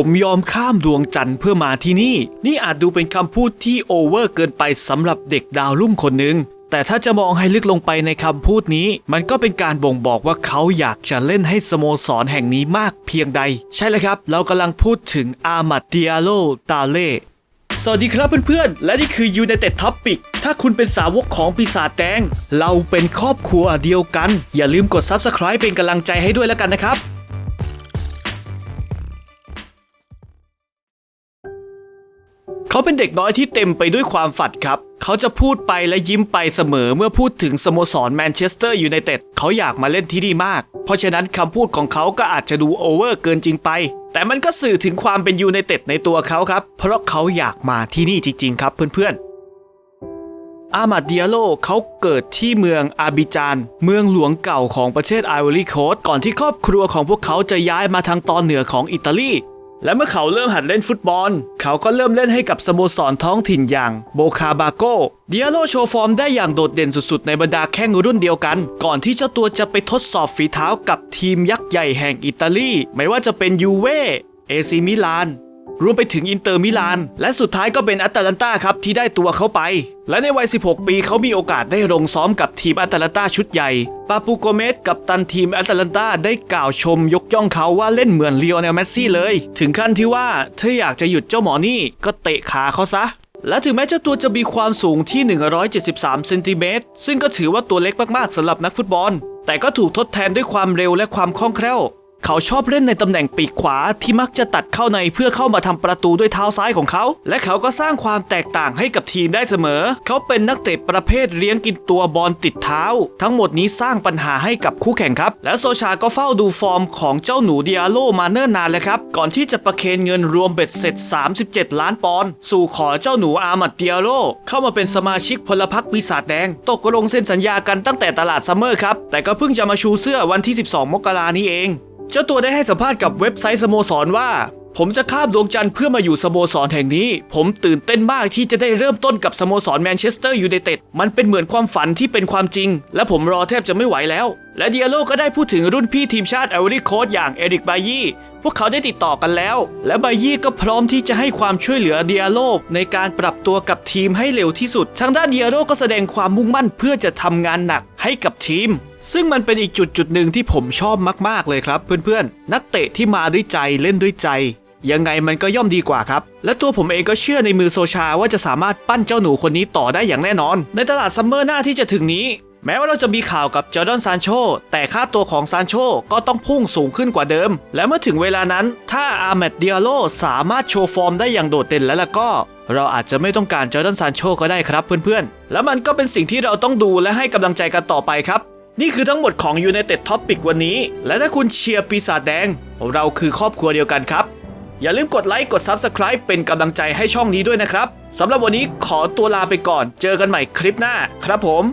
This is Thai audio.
ผมยอมข้ามดวงจันทร์เพื่อมาที่นี่ นี่อาจดูเป็นคำพูดที่โอเวอร์เกินไปสำหรับเด็กดาวรุ่งคนหนึ่งแต่ถ้าจะมองให้ลึกลงไปในคำพูดนี้ มันก็เป็นการบ่งบอกว่าเขาอยากจะเล่นให้สโมสรแห่งนี้มากเพียงใด ใช่เลยครับ เรากำลังพูดถึงอามัดเดียโลตาเล่สวัสดีครับเพื่อนๆ และนี่คือ United Topic ถ้าคุณเป็นสาวกของปีศาจแดง เราเป็นครอบครัวเดียวกัน อย่าลืมกด Subscribe เป็นกำลังใจให้ด้วยแล้วกันนะครับ เขาเป็นเด็กน้อยที่เต็มไปด้วยความฝันครับ เขาจะพูดไปและยิ้มไปเสมอเมื่อพูดถึงสโมสรแมนเชสเตอร์ยูไนเต็ดเขาอยากมาเล่นที่นี่มาก เพราะฉะนั้นคำพูดของเขาก็อาจจะดูโอเวอร์เกินจริงไป แต่มันก็สื่อถึงความเป็นยูไนเต็ดในตัวเขาครับ เพราะเขาอยากมาที่นี่จริง ๆ ครับเพื่อนๆอามาดเดียโลเขาเกิดที่เมืองอาบิจาน เมืองหลวงเก่าของประเทศไอวอรี่โคสต์ก่อนที่ครอบครัวของพวกเขาจะย้ายมาทางตอนเหนือของอิตาลี และเมื่อเขาเริ่มหัดเล่นฟุตบอล เขาก็เริ่มเล่นให้กับสโมสรท้องถิ่นอย่างโบคาบาโกเดียโลโชว์ฟอร์มได้อย่างโดดเด่นสุดๆ ในบรรดาแข้งรุ่นเดียวกัน ก่อนที่เจ้าตัวจะไปทดสอบฝีเท้ากับทีมยักษ์ใหญ่แห่งอิตาลี ไม่ว่าจะเป็นยูเว่เอซีมิลาน รวมไปถึงอินเตอร์มิลาน และสุดท้ายก็เป็นอัตแลนตาครับที่ได้ตัวเขาไป และในวัย 16 ปีเขามีโอกาสได้ลงซ้อมกับทีมอัตแลนตาชุดใหญ่ ปาปูโกเมสกับตันทีมอัตแลนตาได้กล่าวชมยกย่องเขาว่าเล่นเหมือนเลโอเนลเมสซี่เลย ถึงขั้นที่ว่าถ้าอยากจะหยุดเจ้าหมอนี่ก็เตะขาเขาซะและถึงแม้เจ้าตัวจะมีความสูงที่ 173 เซนติเมตร ซึ่งก็ถือว่าตัวเล็กมาก ๆสำหรับนักฟุตบอล แต่ก็ถูกทดแทนด้วยความเร็วและความคล่องแคล่ว เขาชอบเล่นในตำแหน่งปีกขวาที่มักจะตัดเข้าในเพื่อเข้ามาทำประตูด้วยเท้าซ้ายของเขา และเขาก็สร้างความแตกต่างให้กับทีมได้เสมอ เขาเป็นนักเตะประเภทเลี้ยงกินตัวบอลติดเท้า ทั้งหมดนี้สร้างปัญหาให้กับคู่แข่งครับ และโซชาก็เฝ้าดูฟอร์มของเจ้าหนูเดียโลมาเนิ่นนานแล้วครับ ก่อนที่จะประเคนเงินรวมเบ็ดเสร็จ 37 ล้านปอนด์สู่ขอเจ้าหนูอามัดเดียโลเข้ามาเป็นสมาชิกพลพรรคปีศาจแดง ตกลงเซ็นสัญญากันตั้งแต่ตลาดซัมเมอร์ครับแต่ก็เพิ่งจะมาชูเสื้อวันที่ 12 มกรานี้เอง จ้าตัวได้ให้สัมภาษณ์กับเว็บไซต์สโมสรว่า ผมจะข้ามดวงจันทร์เพื่อมาอยู่สโมสรแห่งนี้ ผมตื่นเต้นมากที่จะได้เริ่มต้นกับสโมสรแมนเชสเตอร์ยูไนเต็ดมันเป็นเหมือนความฝันที่เป็นความจริง และผมรอแทบจะไม่ไหวแล้ว และเดียโลก็ได้พูดถึงรุ่นพี่ทีมชาติเอเวอรี่โค้ดอย่างเอริกบายี่พวกเขาได้ติดต่อกันแล้ว และบายี่ก็พร้อมที่จะให้ความช่วยเหลือเดียโลในการปรับตัวกับทีมให้เร็วที่สุด ทางด้านเดียโลก็แสดงความมุ่งมั่นเพื่อจะทำงานหนักให้กับทีม ซึ่งมันเป็นอีกจุดจุดหนึ่งที่ผมชอบมาก ๆ เลยครับ เพื่อนๆ นักเตะที่มาด้วยใจเล่นด้วยใจยังไงมันก็ย่อมดีกว่าครับ และตัวผมเองก็เชื่อในมือโซชาว่าจะสามารถปั้นเจ้าหนูคนนี้ต่อได้อย่างแน่นอน ในตลาดซัมเมอร์หน้าที่จะถึงนี้ แม้ว่าเราจะมีข่าวกับจอร์แดนซานโชแต่ค่าตัวของซานโชก็ต้องพุ่งสูงขึ้นกว่าเดิม และเมื่อถึงเวลานั้นถ้าอาร์เมดเดียโลสามารถโชว์ฟอร์มได้อย่างโดดเด่นแล้วล่ะก็ เราอาจจะไม่ต้องการจอร์แดนซานโชก็ได้ครับเพื่อนๆ แล้วมันก็เป็นสิ่งที่เราต้องดูและให้กำลังใจกันต่อไปครับ นี่คือทั้งหมดของ United Topic วันนี้ และถ้าคุณเชียร์ปีศาจแดง เราคือครอบครัวเดียวกันครับอย่าลืมกดไลค์ กด Subscribe เป็นกำลังใจให้ช่องนี้ด้วยนะครับ สำหรับวันนี้ขอตัวลาไปก่อน เจอกันใหม่คลิปหน้าครับผม